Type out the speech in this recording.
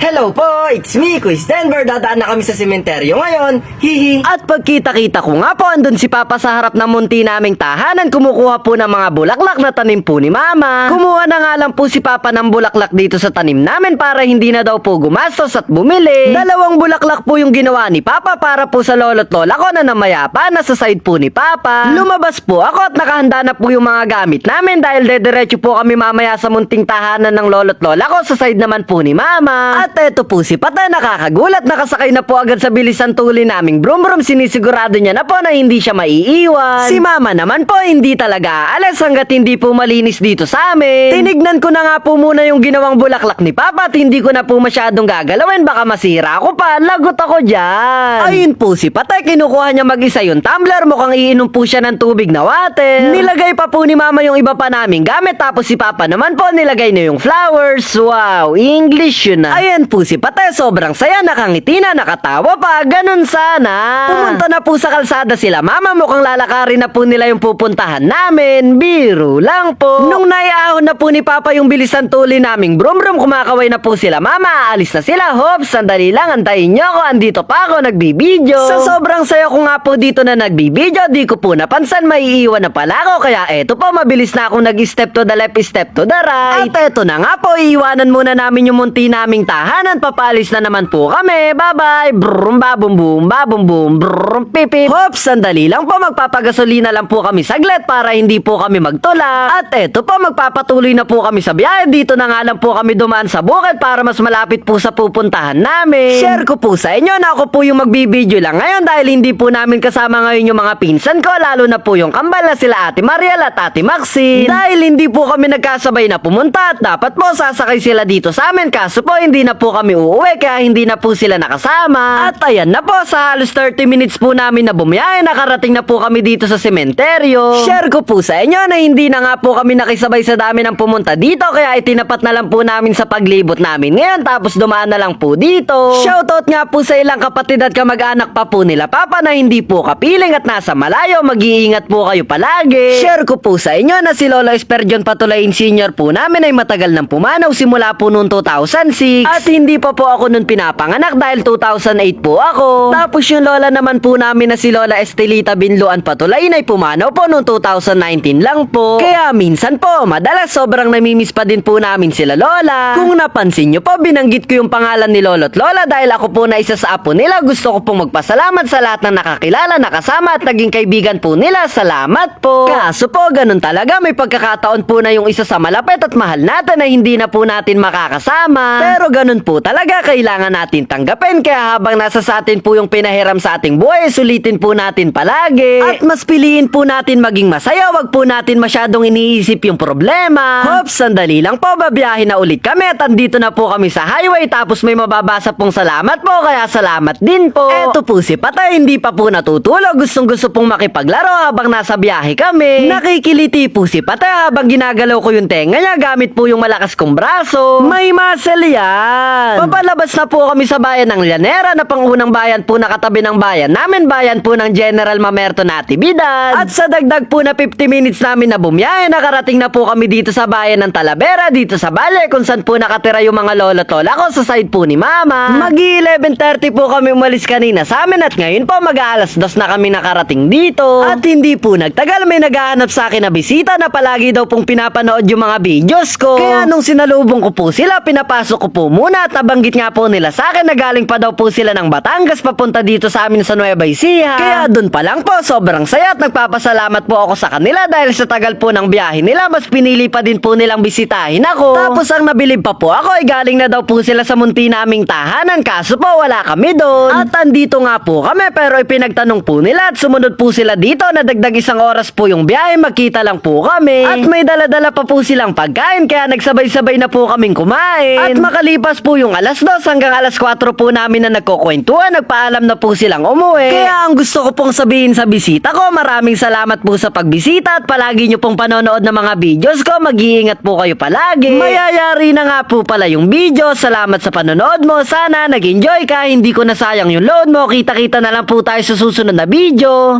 Hello po, it's me, Quiz Denver. Dadaan na kami sa sementeryo ngayon. Hihi. At pagkita-kita ko nga po, andun si Papa sa harap ng munti naming tahanan, kumukuha po ng mga bulaklak na tanim po ni Mama. Kumuha na nga lang po si Papa ng bulaklak dito sa tanim namin para hindi na daw po gumastos at bumili. Dalawang bulaklak po yung ginawa ni Papa para po sa lolo't lola ko na namayapa, nasa side po ni Papa. Lumabas po ako at nakahanda na po yung mga gamit namin dahil dediretso po kami mamaya sa munting tahanan ng lolo't lola ko sa side naman po ni Mama. At eto po si Pata nakakagulat, nakasakay na po agad sa bilisan tuli naming brum brum, sinisigurado niya na po na hindi siya maiiwan. Si Mama naman po hindi talaga aalis hanggat hindi po malinis dito sa amin. Tinignan ko na nga po muna yung ginawang bulaklak ni Papa at hindi ko na po masyadong gagalawin, baka masira ako pa, lagot ako dyan. Ayun po si Patay, kinukuha niya mag-isa yung tumbler, mukhang iinom po siya ng tubig na water. Nilagay pa po ni Mama yung iba pa naming gamit, tapos si Papa naman po nilagay na yung flowers. Wow, English yun na. Ayan po si Patay, sobrang saya, nakangiti na, nakatawa pa, ganun sana. Pumunta na po sa kalsada sila, Mama, mukhang lalakarin na po nila yung pupuntahan namin. Biro lang po. Nung naiahon na po ni Papa yung bilisan tuli naming brum brum, kumakaway na po sila, Mama, aalis na sila. Hops, sandali lang, antayin nyo ako, andito pa ako, nagbibideo. Sa sobrang saya ko nga po dito na nagbibideo, di ko po napansan, maiiwan na pala ako, kaya eto po, mabilis na akong nag-step to the left, step to the right. At eto na nga po, iiwanan muna namin yung munti naming tahanan, papalis na naman po kami, bye-bye, brum babum boom, babum boom, brum pipip. Hops, sandali lang po, magpapagasolina lang po kami saglit para hindi po kami magtula. At eto po, magpapatuloy na po kami sa biyahe, dito na nga lang po kami dumaan sa bukid para mas malapit po sa pupuntahan namin. Share ko po sa inyo na ako po yung magbibideo lang ngayon dahil hindi po namin kasama ngayon yung mga pinsan ko, lalo na po yung kambal na sila Ate Mariel at Ate Maxine. Dahil hindi po kami nagkasabay na pumunta at dapat po sasakay sila dito sa amin kaso po hindi na po kami uuwi kaya hindi na po sila nakasama. At ayan na po, sa halos 30 minutes po namin na bumiyahe, nakarating na po kami dito sa sementeryo. Share ko po sa inyo na hindi na nga po kami nakisabay sa dami ng pumunta dito kaya itinapat na lang po namin sa paglibot namin ngayon tapos dumaan na lang po dito. Shoutout nga po sa ilang kapatid at kamag-anak pa po nila Papa na hindi po kapiling at nasa malayo, mag-iingat po kayo palagi. Share ko po sa inyo na si Lolo Esperjon Patulain Senior po namin ay matagal nang pumanaw simula po noong 2006 at hindi pa po ako noon pinapanganak dahil 2008 po ako. Tapos yung lola naman po namin na si Lola Estelita Binluan Patulain ay pumanaw po noong 2019 lang po. Kaya minsan po, madalas sobrang namimiss pa din po namin sila Lola. Kung napansin nyo po, binanggit ko yung pangalan ni Lolo't Lola dahil ako po na isa sa apo nila. Gusto ko pong magpasalamat sa lahat ng nakakilala, nakasama at naging kaibigan po nila. Salamat po. Kaso po, ganun talaga. May pagkakataon po na yung isa sa malapit at mahal natin na hindi na po natin makakasama. Pero ganun po talaga, kailangan natin tanggapin. Kaya habang nasa sa atin po yung pinahiram sa ating buhay, sulitin po natin palagi. At mas piliin po natin maging masaya. Wag po natin masyadong iniisip yung problema. Hops, sandali lang po, babiyahin na ulit kami at andito na po kami sa highway tapos may mababasa pong salamat po kaya salamat din po. Eto po si Patay, hindi pa po natutulog. Gustong gusto pong makipaglaro habang nasa biyahe kami. Nakikiliti po si Patay habang ginagalaw ko yung tenga niya gamit po yung malakas kong braso. May muscle yan. Papalabas na po kami sa bayan ng Llanera na pangunang bayan po na katabi ng bayan namin. Bayan po ng General Mamerto Natividad. At sa dagdag po na 50 minutes namin na bumiyahe, nakarating na po kami dito sa bayan ng Talavera, dito sa Bale, kung saan po nakatira yung mga lolo tola ko sa side po ni Mama. Magi 11.30 po kami umalis kanina sa amin at ngayon po mag-aalas dos na kami nakarating dito. At hindi po nagtagal may naghahanap sa akin na bisita na palagi daw pong pinapanood yung mga videos ko. Kaya nung sinalubong ko po sila, pinapasok ko po muna at nabanggit nga po nila sa akin na galing pa daw po sila ng Batangas papunta dito sa amin sa Nueva Ecija. Kaya dun pa lang po, sobrang saya at nagpapasalamat po ako sa kanila dahil sa tagal po ng biyahe nila, mas pinili pa din po nilang bisitahin ako. Tapos ang nabilib pa po ako ay galing na daw po sila sa munti naming tahanan kaso po wala kami doon. At andito nga po kami pero ipinagtanong po nila at sumunod po sila dito na dagdag isang oras po yung biyahe magkita lang po kami. At may daladala pa po silang pagkain kaya nagsabay-sabay na po kaming kumain. At makalipas po yung alas 2 hanggang alas 4 po namin na nagkukwentuhan, nagpaalam na po silang umuwi. Kaya ang gusto ko pong sabihin sa bisita ko, maraming salamat po sa pagbisita at palagi nyo pong panonood ng mga videos ko. Mag-iingat po kayo palagi. Mayayari na nga po pala yung video. Salamat sa panonood mo. Sana nag-enjoy ka. Hindi ko nasayang yung load mo. Kita-kita na lang po tayo sa susunod na video.